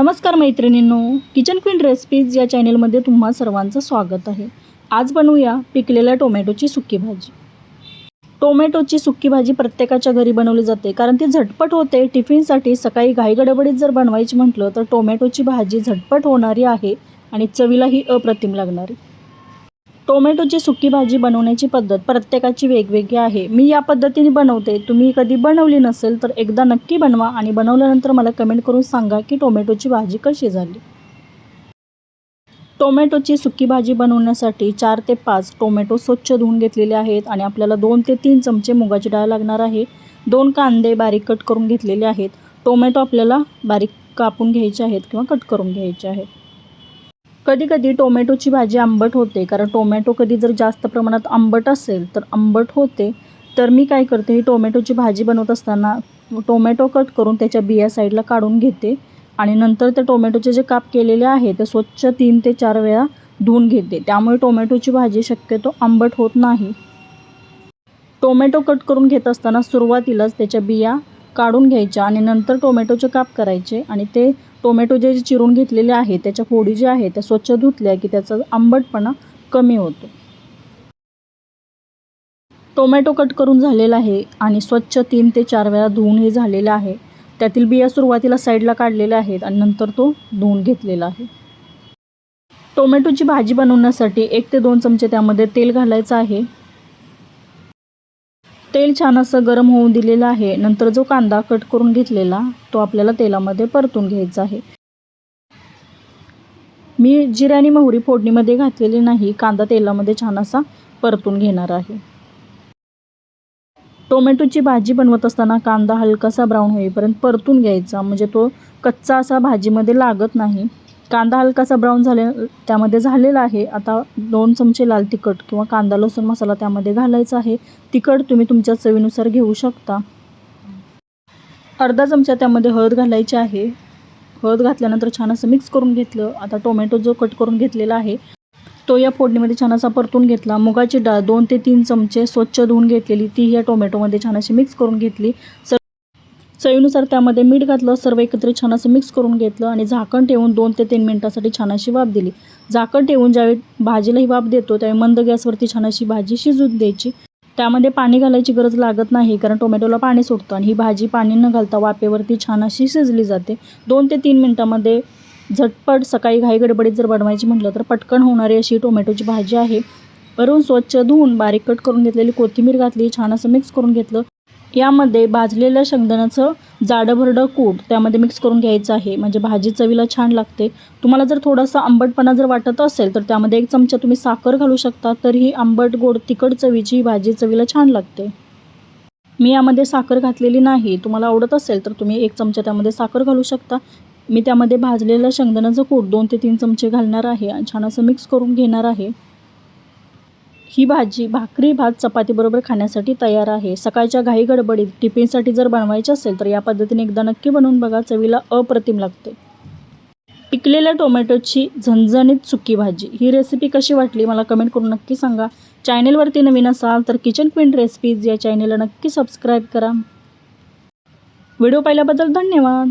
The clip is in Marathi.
नमस्कार मैत्रिणींनो किचन क्वीन रेसिपीज या चॅनेलमध्ये तुम्हा सर्वांचं स्वागत आहे. आज बनवूया पिकलेल्या टोमॅटोची सुकी भाजी. टोमॅटोची सुकी भाजी प्रत्येकाच्या घरी बनवली जाते कारण ती झटपट होते. टिफिनसाठी सकाळी घाईगडबडीत जर बनवायची म्हटलं तर टोमॅटोची भाजी झटपट होणारी आहे आणि चवीलाही अप्रतिम लागणारी. टोमॅटोची सुकी भाजी बनवण्याची पद्धत प्रत्येकाची वेगवेगळी आहे. मी या पद्धतीने बनवते. तुम्ही कधी बनवली नसेल तर एकदा नक्की बनवा आणि बनवल्यानंतर मला कमेंट करून सांगा की टोमॅटोची भाजी कशी झाली. टोमॅटोची सुकी भाजी बनवण्यासाठी चार ते पाच टोमॅटो स्वच्छ धुवून घेतलेले आहेत आणि आपल्याला दोन ते तीन चमचे मुगाची डाळ लागणार आहे. दोन कांदे बारीक कट करून घेतलेले आहेत. टोमॅटो आपल्याला बारीक कापून घ्यायचे आहेत किंवा कट करून घ्यायचे आहेत. कधी कधी टोमॅटोची भाजी आंबट होते. कारण टोमॅटो कधी जर जास्त प्रमाणात आंबट असेल तर आंबट होते. तर मी काय करते ही टोमॅटोची भाजी बनवत असताना टोमॅटो कट करून त्याच्या बिया साईडला काढून घेते आणि नंतर त्या टोमॅटोचे जे काप केलेले आहे ते स्वच्छ तीन ते चार वेळा धुवून घेते. त्यामुळे टोमॅटोची भाजी शक्यतो आंबट होत नाही. टोमॅटो कट करून घेत असताना सुरुवातीलाच त्याच्या बिया काढून घ्यायच्या आणि नंतर टोमॅटोचे काप करायचे आणि ते टोमॅटो जे चिरून घेतलेले आहे त्याच्या फोडी ज्या आहे त्या स्वच्छ धुतल्या की त्याचा आंबटपणा कमी होतो. टोमॅटो कट करून झालेला आहे आणि स्वच्छ तीन ते चार वेळा धुवून हे झालेलं आहे. त्यातील बिया सुरुवातीला साईडला काढलेल्या आहेत आणि नंतर तो धुवून घेतलेला आहे. टोमॅटोची भाजी बनवण्यासाठी एक ते दोन चमचे त्यामध्ये तेल घालायचं आहे. तेल छान असं गरम होऊन दिलेलं आहे. नंतर जो कांदा कट करून घेतलेला तो आपल्याला तेलामध्ये परतून घ्यायचा आहे. मी जिरे आणि मोहरी फोडणीमध्ये घातलेली नाही कांदा तेलामध्ये छान असा परतून घेणार आहे. टोमॅटोची भाजी बनवत असताना कांदा हलकासा ब्राऊन होईपर्यंत परतून घ्यायचा म्हणजे तो कच्चा असा भाजीमध्ये लागत नाही. कांदा हलकासा ब्राऊन झाले त्यामध्ये झालेला आहे. आता दोन चमचे लाल तिखट किंवा कांदा लसूण मसाला त्यामध्ये घालायचा आहे. तिखट तुम्ही तुमच्या चवीनुसार घेऊ शकता. अर्धा चमचा त्यामध्ये हळद घालायची आहे. हळद घातल्यानंतर छान असं मिक्स करून घेतलं. आता टोमॅटो जो कट करून घेतलेला आहे तो या फोडणीमध्ये छान असा परतून घेतला. मुगाची डाळ दोन ते तीन चमचे स्वच्छ धुवून घेतलेली ती या टोमॅटोमध्ये छान अशी मिक्स करून घेतली. सर चवीनुसार त्यामध्ये मीठ घातलं सर्व एकत्र छान असं मिक्स करून घेतलं आणि झाकण ठेवून दोन ते तीन मिनटासाठी छान अशी वाफ दिली. झाकण ठेवून ज्यावेळी भाजीला ही वाफ देतो त्यावेळी मंद गॅसवरती छान अशी भाजी शिजून द्यायची. त्यामध्ये पाणी घालायची गरज लागत नाही कारण टोमॅटोला पाणी सुटतं आणि ही भाजी पाणी न घालता वाफेवरती छान अशी शिजली जाते. दोन ते तीन मिनटामध्ये झटपट सकाळी घाई गडबडीत जर बनवायची म्हटलं तर पटकन होणारी अशी टोमॅटोची भाजी आहे. वरून स्वच्छ धुवून बारीक कट करून घेतलेली कोथिंबीर घातली छान असं मिक्स करून घेतलं यामध्ये भाजलेल्या शेंगदाण्याचं जाडंभरडं कूट त्यामध्ये मिक्स करून घ्यायचं आहे. म्हणजे भाजी चवीला छान लागते. तुम्हाला जर थोडासा आंबटपणा जर वाटत असेल तर त्यामध्ये एक चमचा तुम्ही साखर घालू शकता. तर ही आंबट गोड तिखट चवीची ही भाजी चवीला छान लागते. मी यामध्ये साखर घातलेली नाही. तुम्हाला आवडत असेल तर तुम्ही एक चमचा त्यामध्ये साखर घालू शकता. मी त्यामध्ये भाजलेलं शेंगदाण्याचं कूट दोन ते तीन चमचे घालणार आहे. आणि छान असं मिक्स करून घेणार आहे. ही भाजी भाकरी भात चपातीबरोबर खाण्यासाठी तयार आहे. सकाळच्या घाई गडबडीत टिफिनसाठी जर बनवायची असेल तर या पद्धतीने एकदा नक्की बनवून बघा चवीला अप्रतिम लागते. पिकलेल्या टोमॅटोची झणझणीत सुकी भाजी. ही रेसिपी कशी वाटली मला कमेंट करून नक्की सांगा. चॅनेलवरती नवीन असाल तर किचन क्वीन रेसिपीज या चॅनेलला नक्की सबस्क्राईब करा. व्हिडिओ पाहिल्याबद्दल धन्यवाद.